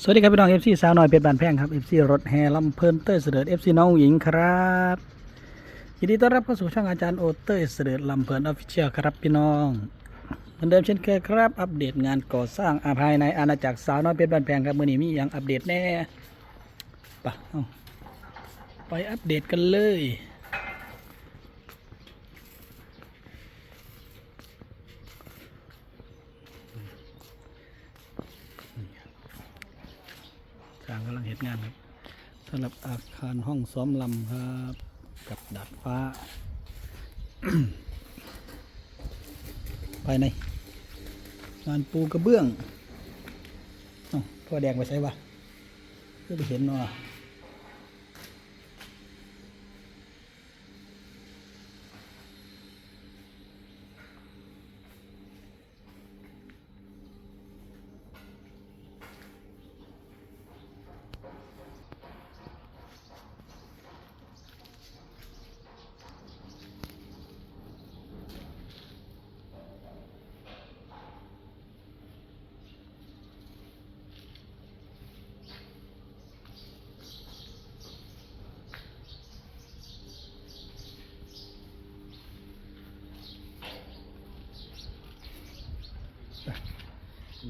สวัสดีครับพี่น้องเอฟซีสาวน้อยเพชรบานแพงครับเอฟซีรถแห่ลำเพลินเตอร์เสด็จเอฟซีน้องหญิงครับยินดีต้อนรับเข้าสู่ช่องอาจารย์โอเตอร์เสด็จลำเพลินออฟฟิเชียลครับพี่น้องเหมือนเดิมเช่นเคยครับ อัปเดตงานก่อสร้างอาภายในอาณาจักรสาวน้อยเพชรบานแพงครับมื่อนี้มีอย่างอัปเดตแน่ไปะไปอัปเดตกันเลยางกำลังเหตุงานครับสำหรับอาคารห้องซ้อมลำครับ กับดาดฟ้า ภายในงานปูกระเบื้อง เอ้าพ่อแดงไปใช่ปะเพื่อไปเห็นเนาะ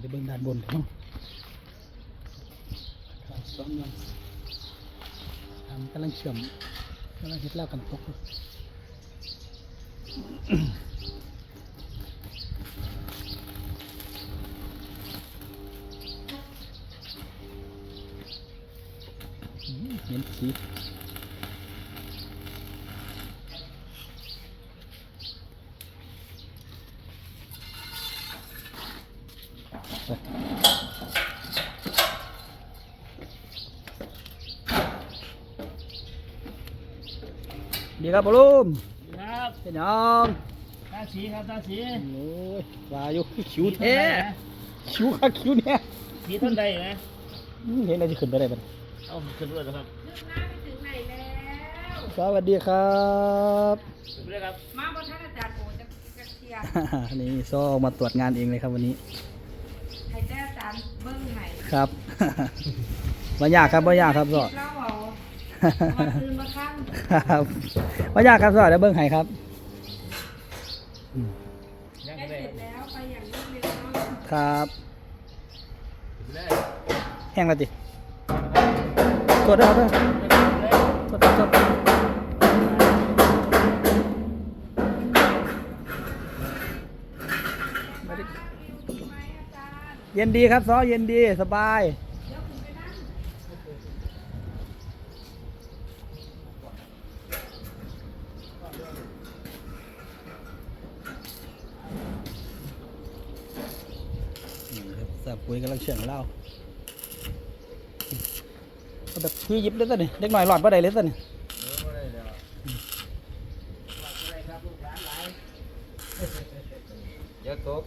ไปเบิ่งด้านบนเนาะซ้อมลำทำกำลังเชื่อมกำลังเห็ดแล้วกันตกเห็นสี ดีครับบอลลูมครับเป็นยังตาสีครับตาสีโอ้ยว่าอยู่คิวแท้คิวค่ะคิวเนี่ยสีต้นใดนะอืมเห็นอะไรจะขึ้นไปได้บ้างเอาขึ้นด้วยครับสวัสดีครับขึ้นด้วยครับ มาบนท่านอาจารย์โอจะจะเคลียร์นี่ซ้อมาตรวจงานเองเลยครับวันนี้ให้ได้อาจารย์เบิ้งให้ครับบ่ยากครับบ่ยากครับซ้อเล่าเอา มาคืนมาข้างครับบ่ยากครับซ้อเดี๋ยวเบิ่งให้ครับยังใกล้ได้เสร็จแล้วไปอย่างรวดเร็วเนาะครับขึ้นเลยแห้งแล้วติตรวจได้ครับตรวจตรวจตรวจมาดิไหมอาจารย์เย็นดีครับซ้อเย็นดีสบาย เดี๋ยวคุณไปนั่ง นี่ครับสา บปุ๋ยกำลังเชื่องเหล่าเอาแบบพี่ยิบเลยตัวนี่เล็กหน่อยหลอดบ่ได้เลยตัวนี่เดี๋ยวตก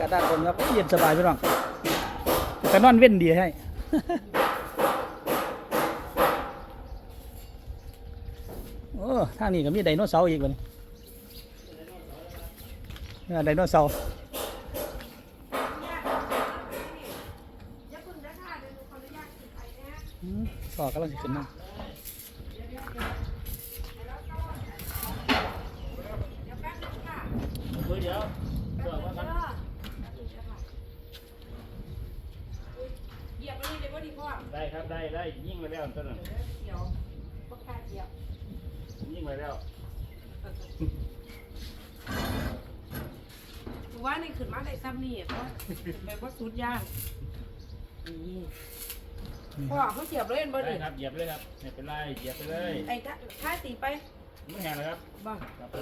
กระดาษบนครับเย็นสบายพี่น้องกระนอนเว้นดีให้ โอ้ทางนี้ก็มีไดโนเสาร์อีกวันนี้ไดโนเสาร์อย่าเพึ่งนะค่ะเดี๋ยวหนูขออนุญาตขึ้นไปนะอืมสอกำลังสิขึ้นมาเดี๋ยวแป๊บนึงค่ะคุยเดี๋ยวแป๊บเดี๋ยวนึว่างกันเด้ออุ๊ยเหยียบไปนี่เลยว่าดีพ่อได้ครับ ได้ได้ยิ่งไปแล้วต้นนั้นเดี๋ยวประกาศเหยียบ ยิ่งไปแล้วหนูว่านี่ขึ้นมาได้ซ้ำนี่เพราะแบบว่าสุดยากนี่พ่อเขาเหยียบเล่นบ่ได้ดิครับเหยียบเลยครับไม่เป็นไรเหยียบไปเลยไอ้ท่าท่าสีไปไม่แห้งเลยครับบ้างครับเ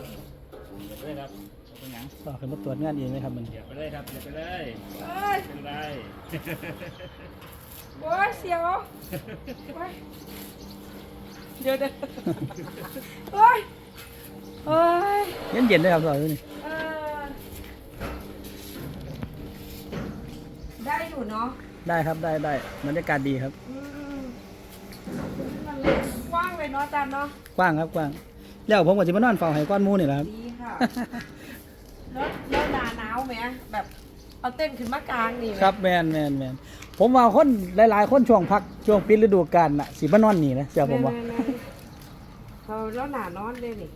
หยียบเลยครับเอาเป็นหยังสอกขึ้นมาตรวจงานเองเลยครับมันเหยียบไปเลยครับเหยียบไปเลยเอ้ยไม่เป็นไรโอ้ยเสียวโอ้ย เดี๋ยวเดี๋ยวโอ้ยโอ้ยเย็นเย็นๆเลยครับสอกอยู่นี่เออได้อยู่เนาะได้ครับได้ได้บรรยากาศดีครับ อืมมันเล็กกว้างเลยเนาะอาจารย์เนาะ กว้างครับกว้างแล้วผมก็สิมานอนเฝ้าให้ก้อนหมูนี่แหละครับ ดีค่ะ แล้วแล้วหนาหนาวไหมแบบ เอาเต้นขึ้นมากลางนี่ไหมครับแมนแมนแมนผมว่าคนหลาย ๆ คนช่วงพักช่วงปิดฤดูกาลน่ะสิมานอนนี่นะเสียผมว่าแๆๆเขาแล้วหนานอนเลยนี่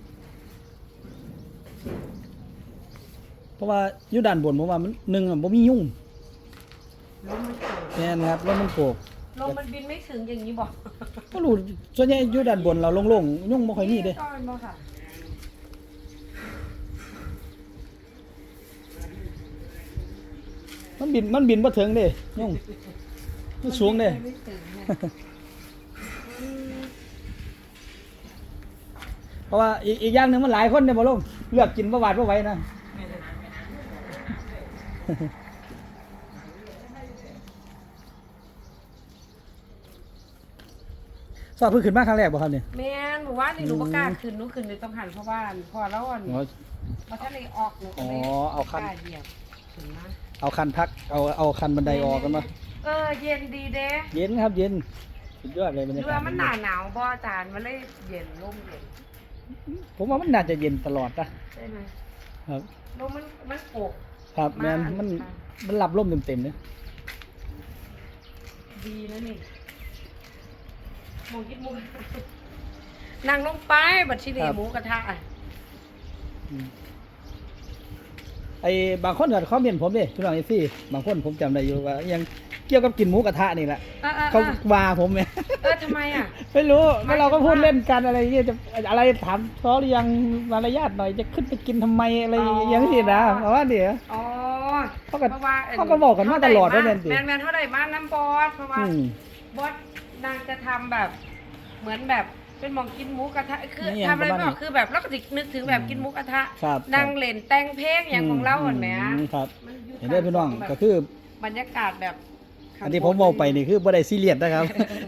เพราะว่าอยู่ด้านบนผมว่ามันหนึ่งอะบ่มียุ่งลมมันโกรธแมนครับแล้วมันโกกลมมันบินไม่ถึงอย่างนี้บอกก็รู้ส่วนใหญ่อยู่ด้านบนเราโล่งๆยุ่งบ่ค่อยมีเด้ก็เป็นบ่ค่ะ มันบินมันบินบ่ถึงเด้ยุ่งมันสูงเด้ไม่ถึงเนี่ยอืมเพราะว่าอีกอีกอย่างหนึงมันหลายคนเด้บ่ลงเลือกกินบ่หวาดบ่ไหวนะสอบเพิ่งขึ้นมาครั้งแรกบ่ครับเนี่ยแม่นหนูว่านี่หนูประกล้าศขึ้นหนูขึ้นในต้องหันเพราะว่าพอแล้วอ่อนอ๋อพอท่านเลยออกหนูก็เลยอ๋อเอาคันกล้าเหยียบขึ้นมา เอาคันพัก เอาเอาคันบันไดออกกันมาเออเย็นดีเด้เย็นครับเย็นสุดยอดเลยบรรหรืยาอกาศว่ามันหนาหนาวบ่อาจารย์มันเลยเย็นร่มเย็นผมว่ามันน่าจะเย็นตลอดนะใช่ไหมครับ ลมมันมันโกกครับแมนมากมันค่ะ มันรับลมเต็มๆเนี่ยดีนะนี่หมูกินหมูนั่งลงไปบัดชิลีหมูกระทะอะอืม ไอ้บางคนก็คอมเมนต์ผมเด้พี่น้องเอซี่บางคนผมจำได้อยู่ว่ายังเกี่ยวกับกินหมูกระทะนี่แหละเออเออเขาเออว่าผมเนี่ย เออทำไมอะ ไม่รู้หมายถึงก็เราก็พูดว่าเล่นกันอะไรอย่างเงี้ยจะอะไรถามเขาหรือยังมารยาทหน่อยจะขึ้นไปกินทำไมอะไรอย่างนี้นะเพราะว่าเดี๋ยว อ๋อเขาก็เพราะว่าเขาก็บอกกันมาตลอดว่าแม่นสิ แมนแมนเท่าไหร่มาน้ำบอสเพราะว่าอืมบอสนางจะทำแบบ เหมือนแบบ เป็นหมองกินหมูกระทะคือนี่ทำอะไรประมาณไม่ออกนี้คือแบบเราก็จะนึกถึงแบบกินหมูกระทะครับนางเล่นแต่งเพลงอย่างของเราเห็นไหมอืครับมันอยู่เห็นได้พี่น้องแบบก็คือบรรยากาศแบบอันที่ผมบอกไปนี่คือบ่ได้ซีเรียสนะครับ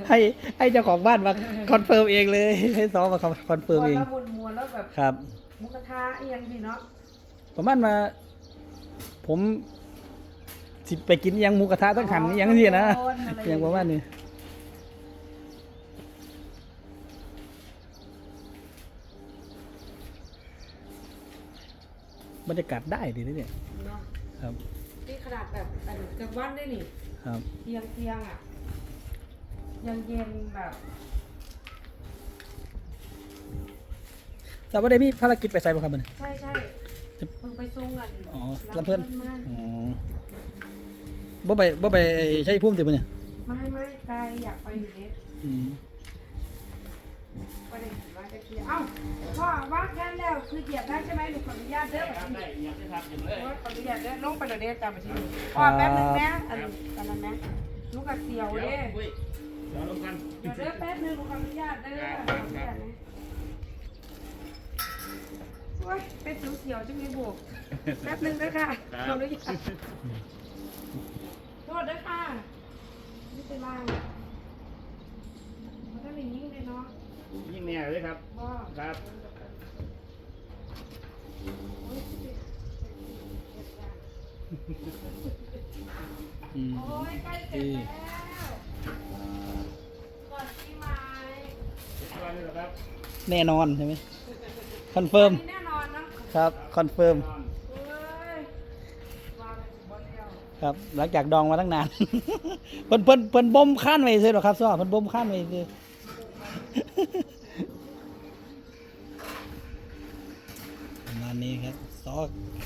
ให้ให้เจ้าของบ้านมาคอนเฟิร์มเองเลยให้ซอมาคอนเฟิร์มเองแล้วมวนมวนๆแล้วแบบครับ หมูกระทะเอียงดีเนาะประมาณมาผมสิไปกินอิหยังหมูกระทะตั้งขันอิหยังนี่นะอิหยังประมาณนี้ บรรยากาศได้ดีนะเนี่ยเนาะครับนี่ขนาดแบบอันกลางวันได้นี่ครับเทียงเทียงอะยังเย็นแบบแต่ว่าได้มีภารกิจไปใส่บ่ครับมันใช่ใช่เพิ่งไปซุ่งกันอ๋อรับลำเพิ่นมาอ๋อบ่ไปบ่ไปใช้พุ่มติบ่เนี่ยไม่ไม่ไกลอยากไปอยู่เด็อืมไปเลยมาจะเคลียร์เอ้าพ่อ ว่างแค่แล้วคือเหยียบได้ใช่ไหมหนูขออนุญาตเด้อแบบทำได้นี้ยังจะทำอยู่เลยขออนุญาตเด้อลงไปเดี๋ยวเด้อจำไปที่นี่พ่อแป๊บนึงนะอันอันนั้นนะลูกกระเตียวเดี๋ยวเด้ออุ้ยเดี๋ยวลงกันเดี๋ยวเด้อแป๊บนึงหนูขออนุญาตเด้อขออนุญาตนะโอ้ยเป็นสีเขียวจังเลยบวกแป๊บนึงเด้อค่ะขออนุญาตโทษเด้อค่ะไม่เป็นไรมันต้องอย่างนี้เลยเนาะยิ่งแน่เลยครับพ่อครับโอ้ยอืมโอ้ยใกล้เสร็จแล้วก่อนปีใหม่วันนี้เหรอครับแน่นอนใช่ไหมคอนเฟิร์ม นี่แน่นอนนะครับ คอนเฟิร์ม เอ้ยวางบนเดียวครับ หลังจากดองมาตั้งนาน เพิ่นเพิ่นเพิ่นบ่มข้านไว้ซื่อหรอครับซ้อเพิ่นบ่มข้านไว้ซื่อ ประมา ณนี้ครับซอ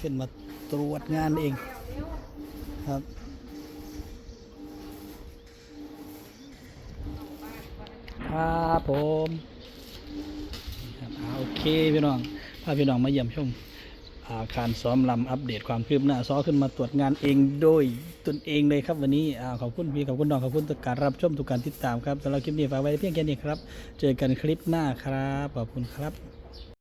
ขึ้นมาตรวจงานเองครับครับผมอ่าโอเคพี่น้องพาพี่น้องมาเยี่ยมชมอาการซ้อมลำอัปเดตความคืบหน้าซ้อขึ้นมาตรวจงานเองโดยตนเองเลยครับวันนี้ขอบคุณพี่ขอบคุณน้องขอบคุณทุกการรับชมทุกการติดตามครับสำหรับคลิปนี้ฝากไว้เพียงแค่นี้ครับ เจอกันคลิปหน้าครับขอบคุณครับ